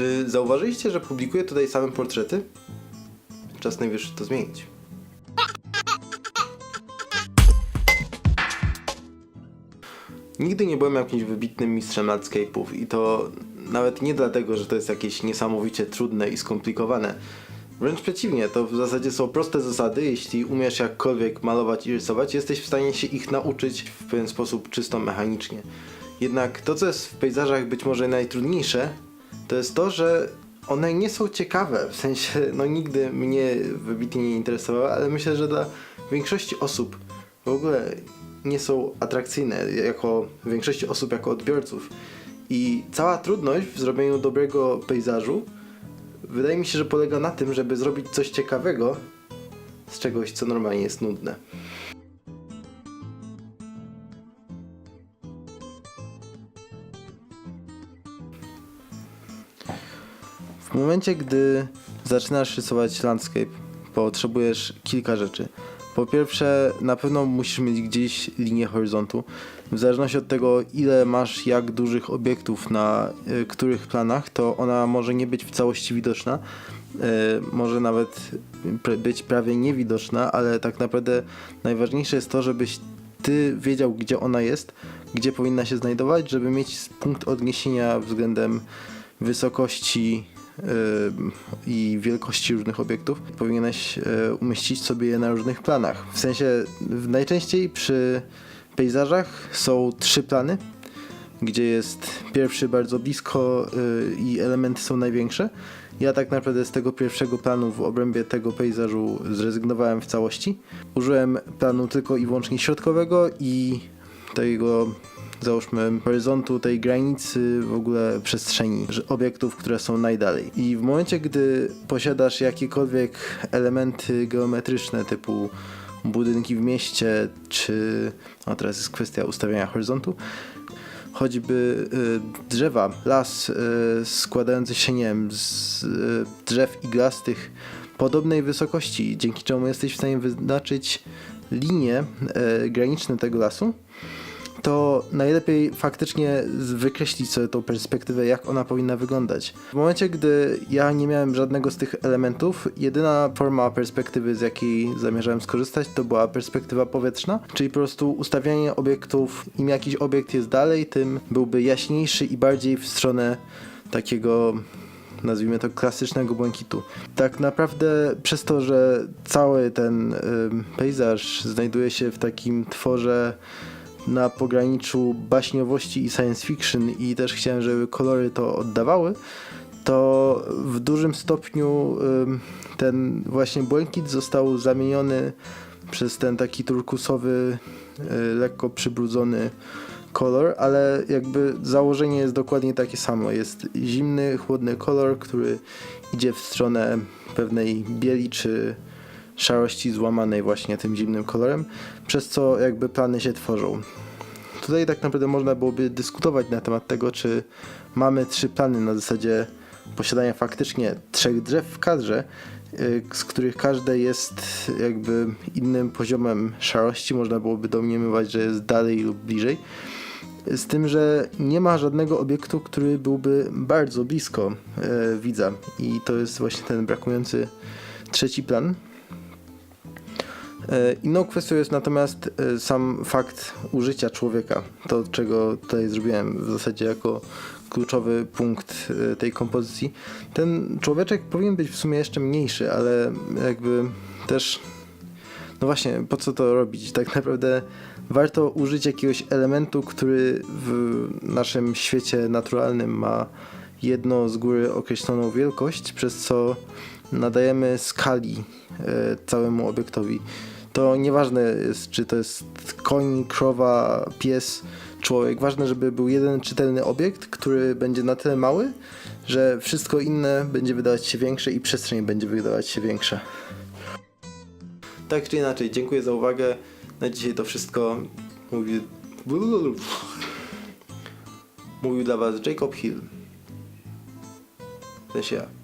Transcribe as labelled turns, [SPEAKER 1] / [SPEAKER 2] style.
[SPEAKER 1] Czy zauważyliście, że publikuję tutaj same portrety? Czas najwyższy to zmienić. Nigdy nie byłem jakimś wybitnym mistrzem landscape'ów i to nawet nie dlatego, że to jest jakieś niesamowicie trudne i skomplikowane. Wręcz przeciwnie, to w zasadzie są proste zasady. Jeśli umiesz jakkolwiek malować i rysować, jesteś w stanie się ich nauczyć w pewien sposób czysto mechanicznie. Jednak to, co jest w pejzażach być może najtrudniejsze, to jest to, że one nie są ciekawe. W sensie, no nigdy mnie wybitnie nie interesowały, ale myślę, że dla większości osób w ogóle nie są atrakcyjne, jako większości osób jako odbiorców. I cała trudność w zrobieniu dobrego pejzażu wydaje mi się, że polega na tym, żeby zrobić coś ciekawego z czegoś, co normalnie jest nudne. W momencie, gdy zaczynasz rysować landscape, potrzebujesz kilka rzeczy. Po pierwsze, na pewno musisz mieć gdzieś linię horyzontu. W zależności od tego, ile masz jak dużych obiektów na y, których planach, to ona może nie być w całości widoczna. Y, może nawet pr- być prawie niewidoczna, ale tak naprawdę najważniejsze jest to, żebyś ty wiedział, gdzie ona jest, gdzie powinna się znajdować, żeby mieć punkt odniesienia względem wysokości i wielkości różnych obiektów. Powinieneś yy, umieścić sobie je na różnych planach. W sensie najczęściej przy pejzażach są trzy plany, gdzie jest pierwszy bardzo blisko yy, i elementy są największe. Ja tak naprawdę z tego pierwszego planu w obrębie tego pejzażu zrezygnowałem w całości. Użyłem planu tylko i wyłącznie środkowego i tego załóżmy horyzontu tej granicy w ogóle przestrzeni obiektów, które są najdalej. I w momencie, gdy posiadasz jakiekolwiek elementy geometryczne typu budynki w mieście, czy a teraz jest kwestia ustawiania horyzontu, choćby y, drzewa, las y, składający się, nie wiem, z y, drzew iglastych podobnej wysokości, dzięki czemu jesteś w stanie wyznaczyć linie y, graniczne tego lasu, to najlepiej faktycznie wykreślić sobie tą perspektywę, jak ona powinna wyglądać. W momencie, gdy ja nie miałem żadnego z tych elementów, jedyna forma perspektywy, z jakiej zamierzałem skorzystać, to była perspektywa powietrzna, czyli po prostu ustawianie obiektów, im jakiś obiekt jest dalej, tym byłby jaśniejszy i bardziej w stronę takiego nazwijmy to klasycznego błękitu. Tak naprawdę przez to, że cały ten ym, pejzaż znajduje się w takim tworze na pograniczu baśniowości i science fiction i też chciałem, żeby kolory to oddawały, to w dużym stopniu ten właśnie błękit został zamieniony przez ten taki turkusowy, y, lekko przybrudzony kolor, ale jakby założenie jest dokładnie takie samo. Jest zimny, chłodny kolor, który idzie w stronę pewnej bieli czy szarości złamanej właśnie tym zimnym kolorem, przez co jakby plany się tworzą. Tutaj tak naprawdę można byłoby dyskutować na temat tego, czy mamy trzy plany na zasadzie posiadania faktycznie trzech drzew w kadrze, y, z których każde jest jakby innym poziomem szarości. Można byłoby domniemywać, że jest dalej lub bliżej. Z tym, że nie ma żadnego obiektu, który byłby bardzo blisko e, widza. I to jest właśnie ten brakujący trzeci plan. E, Inną kwestią jest natomiast e, sam fakt użycia człowieka. To, czego tutaj zrobiłem w zasadzie jako kluczowy punkt e, tej kompozycji. Ten człowieczek powinien być w sumie jeszcze mniejszy, ale jakby też. No właśnie, po co to robić? Tak naprawdę warto użyć jakiegoś elementu, który w naszym świecie naturalnym ma jedno z góry określoną wielkość, przez co nadajemy skali e, całemu obiektowi. To nieważne jest, czy to jest koń, krowa, pies, człowiek. Ważne, żeby był jeden czytelny obiekt, który będzie na tyle mały, że wszystko inne będzie wydawać się większe i przestrzeń będzie wydawać się większa. Tak czy inaczej, dziękuję za uwagę. Na dzisiaj to wszystko. Mówi... Mówił dla Was Jacob Hill. W sensie ja.